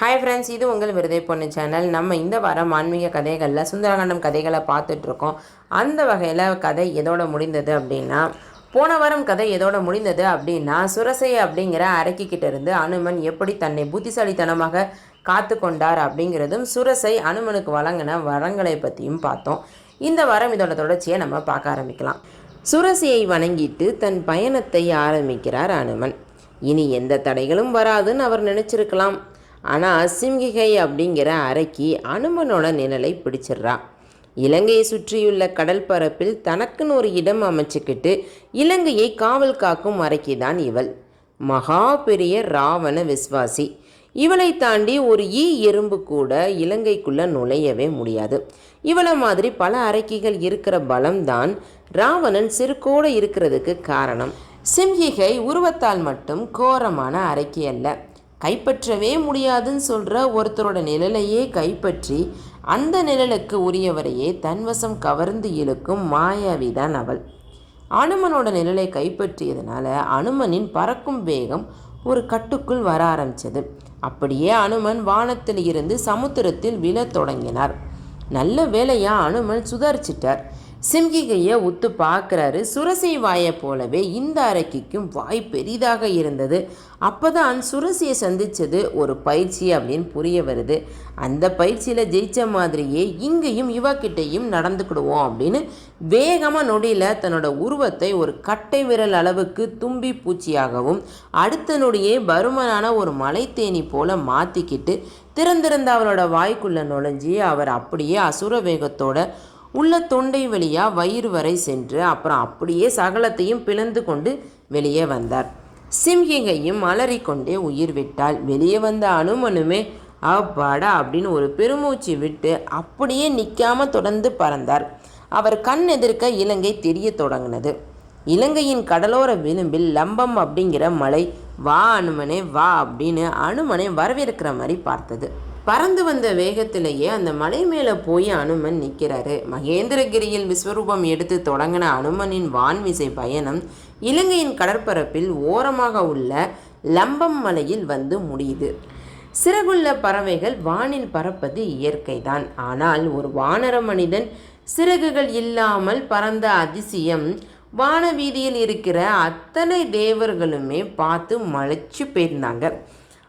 Hi friends இது உங்கள் விருதை பொண்ணு சேனல் நம்ம இந்த வாரம் ஆன்மீக கதைகளில் சுந்தரகாண்டம் கதைகளை பார்த்துட்ருக்கோம். அந்த வகையில் கதை எதோட முடிந்தது அப்படின்னா போன வாரம் கதை எதோட முடிந்தது அப்படின்னா சுரசை அப்படிங்கிற அரக்கிக்கிட்ட இருந்து அனுமன் எப்படி தன்னை புத்திசாலித்தனமாக காத்து கொண்டார் அப்படிங்கிறதும் சுரசை அனுமனுக்கு வழங்கின வரங்களை பற்றியும் பார்த்தோம். இந்த வாரம் இதோட தொடர்ச்சியை நம்ம பார்க்க ஆரம்பிக்கலாம். சுரசியை வணங்கிட்டு தன் பயணத்தை ஆரம்பிக்கிறார் அனுமன். இனி எந்த தடைகளும் வராதுன்னு அவர் நினச்சிருக்கலாம். ஆனால் சிம்கிகை அப்படிங்கிற அரைக்கி அனுமனோட நிழலை பிடிச்சிடுறா. இலங்கையை சுற்றியுள்ள கடல் பரப்பில் தனக்குன்னு ஒரு இடம் அமைச்சுக்கிட்டு இலங்கையை காவல் காக்கும் அறைக்கு தான் இவள். மகா பெரிய ராவண விஸ்வாசி இவளை தாண்டி ஒரு ஈ எறும்பு கூட இலங்கைக்குள்ளே நுழையவே முடியாது. இவளை மாதிரி பல அரைக்கிகள் இருக்கிற பலம்தான் ராவணன் சிறுகோட இருக்கிறதுக்கு காரணம். சிம்ஹிகை உருவத்தால் மட்டும் கோரமான அரைக்கி அல்ல. கைப்பற்றவே முடியாதுன்னு சொல்கிற ஒருத்தரோட நிழலையே கைப்பற்றி அந்த நிழலுக்கு உரியவரையே தன்வசம் கவர்ந்து இழுக்கும் மாயாவிதான் அவள். அனுமனோட நிழலை கைப்பற்றியதுனால அனுமனின் பறக்கும் வேகம் ஒரு கட்டுக்குள் வர ஆரம்பிச்சது. அப்படியே அனுமன் வானத்தில் இருந்து சமுத்திரத்தில் விழத் தொடங்கினார். நல்ல வேலையா அனுமன் சுதாரிச்சிட்டார். சிம்கிகையை உத்து பார்க்குறாரு. சுரசை வாயை போலவே இந்த அரக்கிக்கும் வாய் பெரிதாக இருந்தது. அப்பதான் சுரசியை சந்தித்தது ஒரு பயிற்சி அப்படின்னு புரிய வருது. அந்த பயிற்சியில் ஜெயித்த மாதிரியே இங்கேயும் இவக்கிட்டையும் நடந்துக்கிடுவோம் அப்படின்னு வேகமாக நொடியில் தன்னோட உருவத்தை ஒரு கட்டை விரல் அளவுக்கு தும்பி பூச்சியாகவும் அடுத்த நொடியே பருமனான ஒரு மலைத்தேனி போல மாற்றிக்கிட்டு திறந்திருந்த அவரோட வாய்க்குள்ளே நுழைஞ்சி அவர் அப்படியே அசுர வேகத்தோட உள்ள தொண்டை வழியாக வயிறு வரை சென்று அப்புறம் அப்படியே சகலத்தையும் பிளந்து கொண்டு வெளியே வந்தார். சிம்ஹிகையும் அலறிக்கொண்டே உயிர் விட்டால் வெளியே வந்த அனுமனுமே அப்பாடா அப்படின்னு ஒரு பெருமூச்சு விட்டு அப்படியே நிற்காம தொடர்ந்து பறந்தார். அவர் கண் எதிர்க்க இலங்கை தெரிய தொடங்கினது. இலங்கையின் கடலோர விளிம்பில் லம்பம் அப்படிங்கிற மலை வா அனுமனே வா அப்படின்னு அனுமனை வரவேற்கிற மாதிரி பார்த்தது. பறந்து வந்த வேகத்திலேயே அந்த மலை மேலே போய் அனுமன் நிற்கிறாரு. மகேந்திரகிரியில் விஸ்வரூபம் எடுத்து தொடங்கின அனுமனின் வான்விசை பயணம் இலங்கையின் கடற்பரப்பில் ஓரமாக உள்ள லம்பம் மலையில் வந்து முடியுது. சிறகுள்ள பறவைகள் வானில் பறப்பது இயற்கைதான். ஆனால் ஒரு வானர மனிதன் சிறகுகள் இல்லாமல் பறந்த அதிசயம் வானவீதியில் இருக்கிற அத்தனை தேவர்களுமே பார்த்து மலைச்சு போயிருந்தாங்க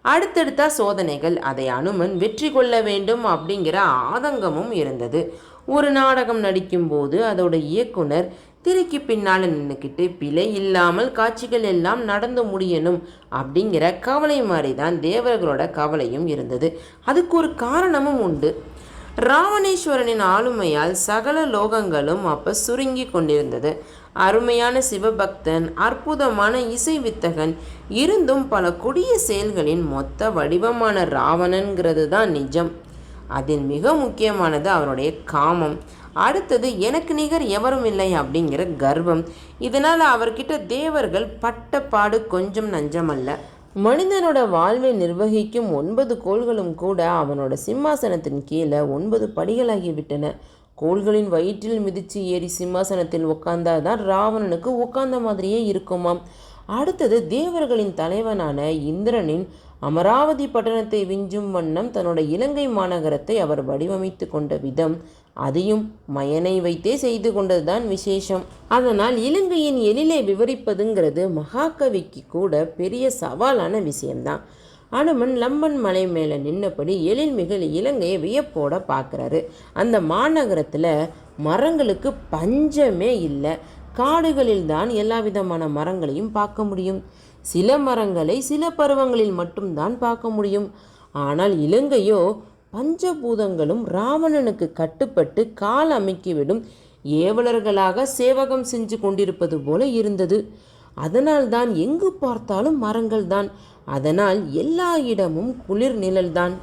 அடுத்தடுத்த சோதனைகள். அதை அனுமன் வெற்றி கொள்ள வேண்டும் அப்படிங்கிற ஆதங்கமும் இருந்தது. ஒரு நாடகம் நடிக்கும்போது அதோட இயக்குனர் திரைக்கு பின்னால் நின்றுக்கிட்டு பிழை இல்லாமல் காட்சிகள் எல்லாம் நடந்து முடியணும் அப்படிங்கிற கவலை மாதிரி தான் தேவர்களோட கவலையும் இருந்தது. அதுக்கு ஒரு காரணமும் உண்டு. ராவணேஸ்வரனின் ஆளுமையால் சகல லோகங்களும் அப்போ சுருங்கி கொண்டிருந்தது. அருமையான சிவபக்தன் அற்புதமான இசை வித்தகன் இருந்தும் பல கொடிய செயல்களின் மொத்த வடிவமான ராவணன்கிறது தான் நிஜம். அதில் மிக முக்கியமானது அவனுடைய காமம். அடுத்தது எனக்கு நிகர் எவரும் இல்லை அப்படிங்கிற கர்வம். இதனால் அவர்கிட்ட தேவர்கள் பட்டப்பாடு கொஞ்சம் நஞ்சமல்ல. மனிதனோட வாழ்வை நிர்வகிக்கும் ஒன்பது கோள்களும் கூட அவனோட சிம்மாசனத்தின் கீழே ஒன்பது படிகளாகிவிட்டன. கோள்களின் வயிற்றில் மிதிச்சு ஏறி சிம்மாசனத்தில் உட்கார்ந்தாதான் ராவணனுக்கு உட்கார்ந்த மாதிரியே இருக்குமாம். அடுத்தது தேவர்களின் தலைவனான இந்திரனின் அமராவதி பட்டணத்தை விஞ்சும் வண்ணம் தன்னோட இலங்கை மாநகரத்தை அவர் வடிவமைத்து கொண்ட விதம். அதையும் மயனை வைத்தே செய்து கொண்டதுதான் விசேஷம். அதனால் இலங்கையின் எழிலை விவரிப்பதுங்கிறது மகாகவிக்கு கூட பெரிய சவாலான விஷயம்தான். அனுமன் லம்பன் மலை மேலே நின்னபடி எழில்மிகு இலங்கையை வியப்போட பார்க்குறாரு. அந்த மாநகரத்தில் மரங்களுக்கு பஞ்சமே இல்லை. காடுகளில் தான் எல்லா விதமான மரங்களையும் பார்க்க முடியும். சில மரங்களை சில பருவங்களில் மட்டும்தான் பார்க்க முடியும். ஆனால் இலங்கையோ பஞ்சபூதங்களும் ராவணனுக்கு கட்டுப்பட்டு கால் அமைக்கிவிடும் ஏவலர்களாக சேவகம் செஞ்சு கொண்டிருப்பது போல இருந்தது. அதனால்தான் எங்கு பார்த்தாலும் மரங்கள் தான் அதனால் எல்லா இடமும் குளிர் நிழல்தான்.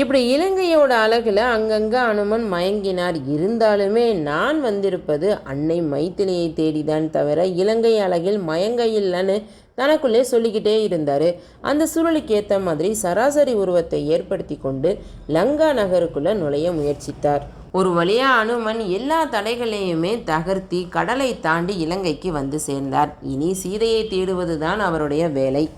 இப்படி இலங்கையோட அழகில் அங்கங்கே அனுமன் மயங்கினார். இருந்தாலுமே நான் வந்திருப்பது அன்னை மைத்திலியை தேடிதான் தவிர இலங்கை அழகில் மயங்க இல்லைன்னு தனக்குள்ளே சொல்லிக்கிட்டே இருந்தார். அந்த சூழலுக்கு ஏற்ற மாதிரி சராசரி உருவத்தை ஏற்படுத்தி கொண்டு லங்கா நகருக்குள்ளே நுழைய முயற்சித்தார். ஒரு வழியாக அனுமன் எல்லா தடைகளையுமே தகர்த்தி கடலை தாண்டி இலங்கைக்கு வந்து சேர்ந்தார். இனி சீதையை தேடுவதுதான் அவருடைய வேலை.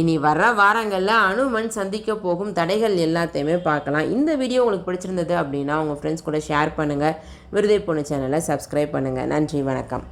இனி வர வாரங்களில் அனுமன் சந்திக்க போகும் தடைகள் எல்லாத்தையுமே பார்க்கலாம். இந்த வீடியோ உங்களுக்கு பிடிச்சிருந்தது அப்படின்னா உங்கள் ஃப்ரெண்ட்ஸ் கூட ஷேர் பண்ணுங்கள் விருதை பொண்ணு சேனலை சப்ஸ்கிரைப் பண்ணுங்கள் நன்றி வணக்கம்.